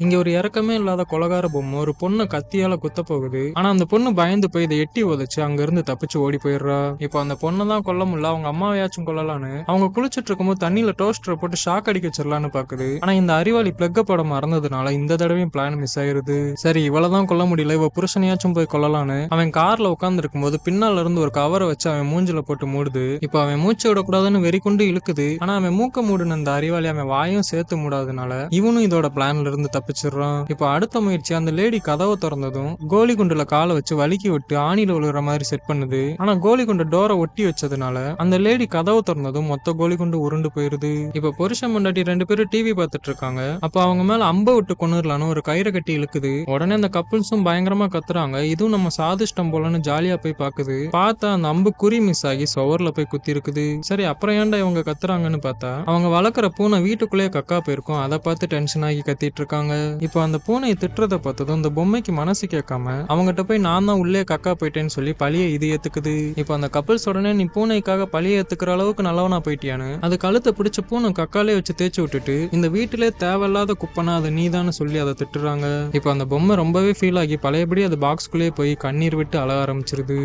இங்க ஒரு இறக்கமே இல்லாத கொலகார பொம்மை ஒரு பொண்ணு கத்தியால குத்த போகுது ஆனா அந்த பொண்ணு பயந்து போய் இதை எட்டி உதச்சு அங்க இருந்து தப்பிச்சு ஓடி போயிடுறா. இப்போ அந்த பொண்ணை தான் கொல்ல முடியல. அவங்க அம்மாவையாச்சும் கொல்லலான்னு. அவங்க குளிச்சிட்டு இருக்கும்போது தண்ணியில டோஸ்டரை போட்டு ஷாக் அடிக்க வச்சிடலான்னு பாக்குது. ஆனா இந்த அறிவாளி பிளக்க படம் மறந்ததுனால இந்த தடவையும் பிளான் மிஸ் ஆயிருது. சரி இவ்வளவுதான் கொல்ல முடியல. இவ புருஷனையாச்சும் போய் கொல்லலான்னு. அவன் கார்ல உட்கார்ந்து இருக்கும்போது பின்னால இருந்து ஒரு கவரை வச்சு அவன் மூஞ்சில போட்டு மூடுது. இப்போ அவன் மூச்சு விடக்கூடாதுன்னு வெறி கொண்டு இழுக்குது. ஆனா அவன் மூக்க மூடுன அந்த அறிவாளி அவன் வாயும் சேர்த்து மூடாதனால இவனும் இதோட பிளான்ல இருந்து தப்பிச்சிடுறான். இப்போ அடுத்த முயற்சி அந்த லேடி கதவை திறந்ததும் கோலி குண்டுல காலை வச்சு வலிக்கி விட்டு ஆணில விழுற மாதிரி செட் பண்ணுது. ஆனா கோலி குண்டு டோரை ஒட்டி வச்சதுனால அந்த லேடி கதவை திறந்ததும் மொத்த கோலி குண்டு உருண்டு போயிருது. இப்போ புருஷன் முண்டாட்டி ரெண்டு பேரும் டிவி பார்த்துட்டு இருக்காங்க. அப்போ அவங்க மேல அம்ப விட்டு கொண்டுலான்னு ஒரு கயிறை கட்டி இழுக்குது. உடனே அந்த கப்புள்ஸும் பயங்கரமா கத்துறாங்க. இதுவும் நம்ம சாதிஷ்டம் போலன்னு ஜாலியா போய் பாக்குது. பார்த்தா அந்த அம்பு குறி மிஸ் ஆகி சுவர்ல போய் குத்தி இருக்குது சரி அப்புறம் ஏன்டா இவங்க கத்துறாங்கன்னு பார்த்தா அவங்க வளர்க்குற பூனை வீட்டுக்குள்ளேயே கக்கா போயிருக்கும். அதை பார்த்து டென்ஷன் ஆகி கத்திட்டு இருக்காங்க. இப்போ அந்த பூனையை திட்டுறத பார்த்ததும் அந்த பொம்மைக்கு மனசு கேட்காம அவங்ககிட்ட போய் நான் தான் உள்ளே கக்கா போயிட்டேன்னு சொல்லி பழிய இது ஏத்துக்குது. இப்போ அந்த கப்பல்ஸ் உடனே நீ பூனைக்காக பழிய ஏத்துக்கிற அளவுக்கு நல்லவனா போயிட்டியான்னு? அது கழுத்தை பிடிச்ச பூனை கக்காலே வச்சு தேய்ச்சி விட்டுட்டு இந்த வீட்டிலே தேவையில்லாத குப்பனா அதை நீதான்னு சொல்லி அதை திட்டுறாங்க. இப்போ அந்த பொம்மை ரொம்பவே ஃபீல் ஆகி பழையபடி அது பாக்ஸ்குள்ளேயே போய் கண்ணீர் விட்டு அழ ஆரம்பிச்சிருது.